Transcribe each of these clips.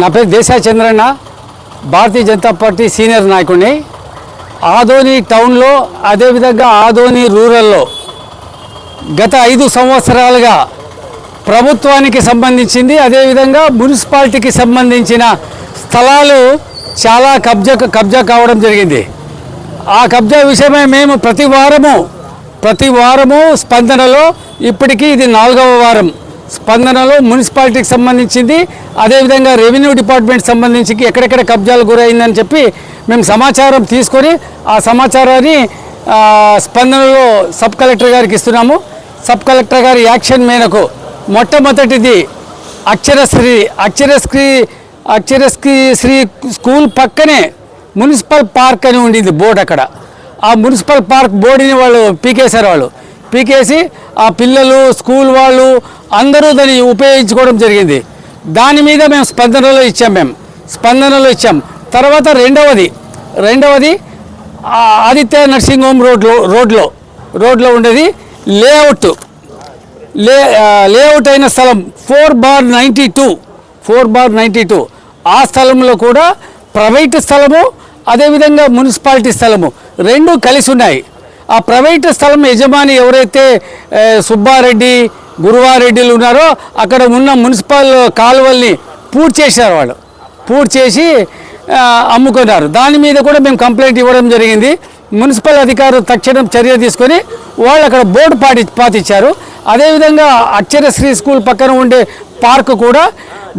నా పేరు Desai Chandranna Bharatiya Janata party senior నాయకుడిని. ఆదోని టౌన్లో అదేవిధంగా ఆదోని రూరల్లో గత ఐదు సంవత్సరాలుగా ప్రభుత్వానికి సంబంధించింది అదేవిధంగా మున్సిపాలిటీకి సంబంధించిన స్థలాలు చాలా కబ్జా కబ్జా కావడం జరిగింది. ఆ కబ్జా విషయమై మేము ప్రతి వారము ప్రతి వారము స్పందనలో ఇప్పటికీ ఇది నాలుగవ వారం. స్పందనలో మున్సిపాలిటీకి సంబంధించింది అదేవిధంగా రెవెన్యూ డిపార్ట్మెంట్ సంబంధించి ఎక్కడెక్కడ కబ్జాలు గురైందని చెప్పి మేము సమాచారం తీసుకొని ఆ సమాచారాన్ని స్పందనలో సబ్ కలెక్టర్ గారికి ఇస్తున్నాము. సబ్ కలెక్టర్ గారి యాక్షన్ మేరకు మొట్టమొదటిది అక్షరశ్రీ అక్షరశ్రీ అక్షరశ్రీ శ్రీ స్కూల్ పక్కనే మున్సిపల్ పార్క్ అని ఉండింది బోర్డు అక్కడ. ఆ మున్సిపల్ పార్క్ బోర్డుని వాళ్ళు పీకేశారు వాళ్ళు. పీకేసి ఆ పిల్లలు స్కూల్ వాళ్ళు అందరూ దాన్ని ఉపయోగించుకోవడం జరిగింది. దాని మీద మేము స్పందనలో ఇచ్చాం మేము. స్పందనలో ఇచ్చాం. తర్వాత రెండవది రెండవది ఆదిత్య నర్సింగ్ హోమ్ రోడ్లో రోడ్లో రోడ్లో ఉండేది లేఅవుట్. లే లేఅవుట్ అయిన స్థలం four bar ninety two four bar ninety two. ఆ స్థలంలో కూడా ప్రైవేట్ స్థలము అదేవిధంగా మున్సిపాలిటీ స్థలము రెండు కలిసి ఉన్నాయి. ఆ ప్రైవేట్ స్థలం యజమాని ఎవరైతే సుబ్బారెడ్డి గురువారెడ్డిలు ఉన్నారో అక్కడ ఉన్న మున్సిపల్ కాలువల్ని పూర్తి చేశారు వాళ్ళు. పూర్తి చేసి అమ్ముకున్నారు. దాని మీద కూడా మేము కంప్లైంట్ ఇవ్వడం జరిగింది. మున్సిపల్ అధికారులు తక్షణం చర్య తీసుకొని వాళ్ళు అక్కడ బోర్డు పాటి పాటించారు. అదేవిధంగా అక్షరశ్రీ స్కూల్ పక్కన ఉండే పార్క్ కూడా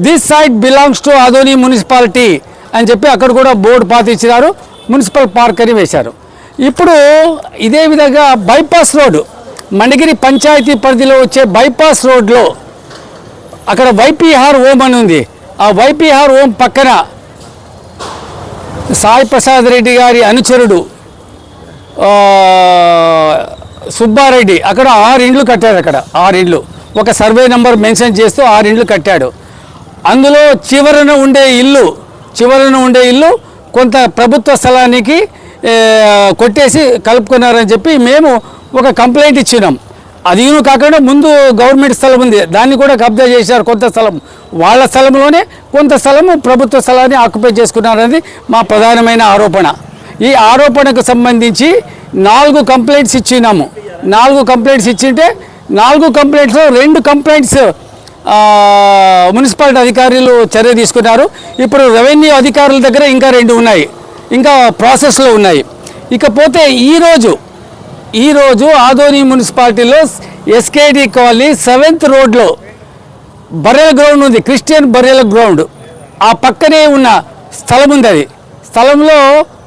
this site belongs to Adoni municipality అని చెప్పి అక్కడ కూడా బోర్డు పాతిచ్చినారు మున్సిపల్ పార్క్ అని వేశారు. ఇప్పుడు ఇదే విధంగా బైపాస్ రోడ్డు మండగిరి పంచాయతీ పరిధిలో వచ్చే బైపాస్ రోడ్లో అక్కడ వైపీహార్ ఓం అని ఉంది. ఆ వైపీహార్ ఓం పక్కన సాయి ప్రసాద్ రెడ్డి గారి అనుచరుడు సుబ్బారెడ్డి అక్కడ ఆరు ఇండ్లు కట్టాడు అక్కడ ఆరు ఇండ్లు. ఒక సర్వే నెంబర్ మెన్షన్ చేస్తూ ఆరు ఇండ్లు కట్టాడు. అందులో చివరన ఉండే ఇల్లు చివరన ఉండే ఇల్లు కొంత ప్రభుత్వ స్థలానికి కొట్టేసి కలుపుకున్నారని చెప్పి మేము ఒక కంప్లైంట్ ఇచ్చినాం. అది కాకుండా ముందు గవర్నమెంట్ స్థలం ఉంది. దాన్ని కూడా కబ్జా చేశారు కొంత స్థలం. వాళ్ళ స్థలంలోనే కొంత స్థలము ప్రభుత్వ స్థలాన్ని ఆక్యుపై చేసుకున్నారనేది మా ప్రధానమైన ఆరోపణ. ఈ ఆరోపణకు సంబంధించి నాలుగు కంప్లైంట్స్ ఇచ్చినాము. నాలుగు కంప్లైంట్స్ ఇచ్చింటే నాలుగు కంప్లైంట్స్లో రెండు కంప్లైంట్స్ మున్సిపాలిటీ అధికారులు చర్య తీసుకున్నారు. ఇప్పుడు రెవెన్యూ అధికారుల దగ్గర ఇంకా రెండు ఉన్నాయి. ఇంకా ప్రాసెస్లో ఉన్నాయి. ఇకపోతే ఈరోజు ఈరోజు ఆదోని మున్సిపాలిటీలో ఎస్కేడి కాలనీ సెవెంత్ రోడ్లో బర్రెల గ్రౌండ్ ఉంది క్రిస్టియన్ బర్రెల గ్రౌండ్. ఆ పక్కనే ఉన్న స్థలం ఉంది అది. స్థలంలో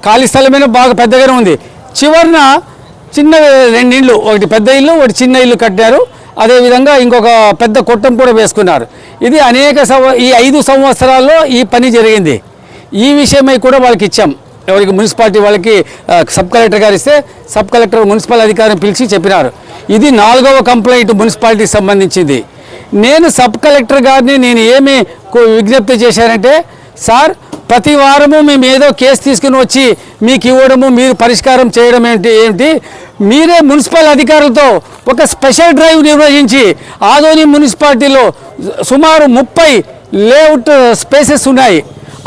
ఖాళీ స్థలమైన బాగా పెద్దగానే ఉంది. చివరన చిన్న రెండు ఇళ్ళు ఒకటి పెద్ద ఇల్లు ఒకటి చిన్న ఇల్లు కట్టారు. అదేవిధంగా ఇంకొక పెద్ద కొట్టం కూడా వేసుకున్నారు. ఇది అనేక సంవ ఈ ఐదు సంవత్సరాల్లో ఈ పని జరిగింది. ఈ విషయమై కూడా వాళ్ళకి ఇచ్చాం. ఎవరికి మున్సిపాలిటీ వాళ్ళకి సబ్ కలెక్టర్ గారు ఇస్తే సబ్ కలెక్టర్ మున్సిపల్ అధికారిని పిలిచి చెప్పినారు. ఇది నాలుగవ కంప్లైంట్ మున్సిపాలిటీకి సంబంధించింది. నేను సబ్ కలెక్టర్ గారిని నేను ఏమి విజ్ఞప్తి చేశానంటే సార్ ప్రతి వారము మేము ఏదో కేసు తీసుకుని వచ్చి మీకు ఇవ్వడము మీరు పరిష్కారం చేయడం ఏంటి ఏంటి? మీరే మున్సిపల్ అధికారులతో ఒక స్పెషల్ డ్రైవ్ నిర్వహించి ఆదోని మున్సిపాలిటీలో సుమారు ముప్పై లేఅవుట్ స్పేసెస్ ఉన్నాయి.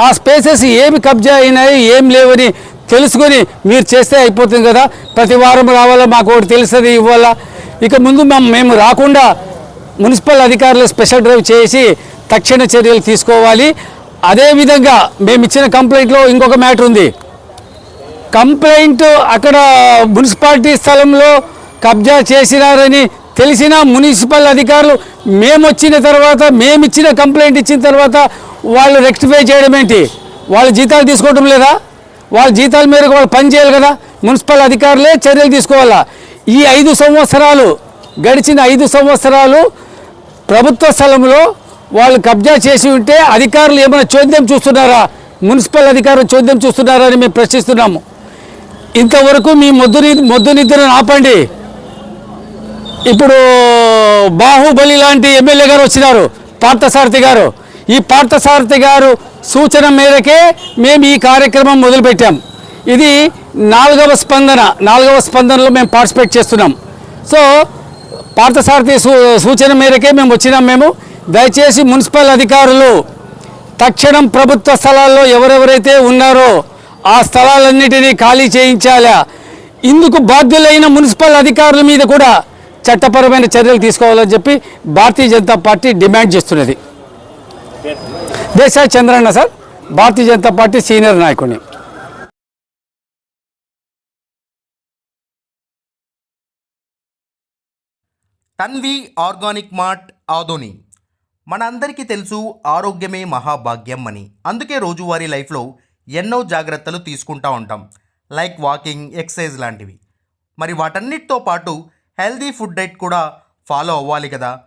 ఆ స్పేసెస్ ఏమి కబ్జా అయినాయి ఏం లేవని తెలుసుకొని మీరు చేస్తే అయిపోతుంది కదా. ప్రతి వారం రావాలా మాకు ఒకటి తెలుస్తుంది ఇవ్వాలా. ఇక ముందు మేము మేము రాకుండా మున్సిపల్ అధికారులు స్పెషల్ డ్రైవ్ చేసి తక్షణ చర్యలు తీసుకోవాలి. అదేవిధంగా మేము ఇచ్చిన కంప్లైంట్లో ఇంకొక మ్యాటర్ ఉంది. కంప్లైంట్ అక్కడ మున్సిపాలిటీ స్థలంలో కబ్జా చేసినారని తెలిసిన మున్సిపల్ అధికారులు మేము వచ్చిన తర్వాత మేము ఇచ్చిన కంప్లైంట్ ఇచ్చిన తర్వాత వాళ్ళు రెక్టిఫై చేయడం ఏంటి? వాళ్ళ జీతాలు తీసుకోవడం లేదా? వాళ్ళ జీతాల మేరకు వాళ్ళు పని చేయాలి కదా? మున్సిపల్ అధికారులే చర్యలు తీసుకోవాలా? ఈ ఐదు సంవత్సరాలు గడిచిన ఐదు సంవత్సరాలు ప్రభుత్వ స్థలంలో వాళ్ళు కబ్జా చేసి ఉంటే అధికారులు ఏమైనా చోద్యం చూస్తున్నారా? మున్సిపల్ అధికారులు చోద్యం చూస్తున్నారా అని మేము ప్రశ్నిస్తున్నాము. ఇంతవరకు మీ మొద్దు మొద్దు నిద్రను ఆపండి. ఇప్పుడు బాహుబలి లాంటి ఎమ్మెల్యే గారు వచ్చినారు పార్థసారథి గారు. ఈ పార్థసారథి గారు సూచన మేరకే మేము ఈ కార్యక్రమం మొదలుపెట్టాం. ఇది నాలుగవ స్పందన నాలుగవ స్పందనలో మేము పార్టిసిపేట్ చేస్తున్నాం. సో పార్థసారథి సూ సూచన మేరకే మేము వచ్చినాం మేము. దయచేసి మున్సిపల్ అధికారులు తక్షణం ప్రభుత్వ స్థలాల్లో ఎవరెవరైతే ఉన్నారో ఆ స్థలాలన్నిటినీ ఖాళీ చేయించాలా? ఇందుకు బాధ్యులైన మున్సిపల్ అధికారుల మీద కూడా చట్టపరమైన చర్యలు తీసుకోవాలని చెప్పి భారతీయ జనతా పార్టీ డిమాండ్ చేస్తున్నది. Desai Chandranna sir Bharatiya Janata party senior నాయకుడిని తన్వి ఆర్గానిక్ మార్ట్ ఆదోని. మనందరికీ తెలుసు ఆరోగ్యమే మహాభాగ్యం అని. అందుకే రోజువారీ లైఫ్లో ఎన్నో జాగ్రత్తలు తీసుకుంటూ ఉంటాం. లైక్ వాకింగ్ ఎక్సర్సైజ్ లాంటివి. మరి వాటన్నిటితో పాటు హెల్దీ ఫుడ్ డైట్ కూడా ఫాలో అవ్వాలి కదా.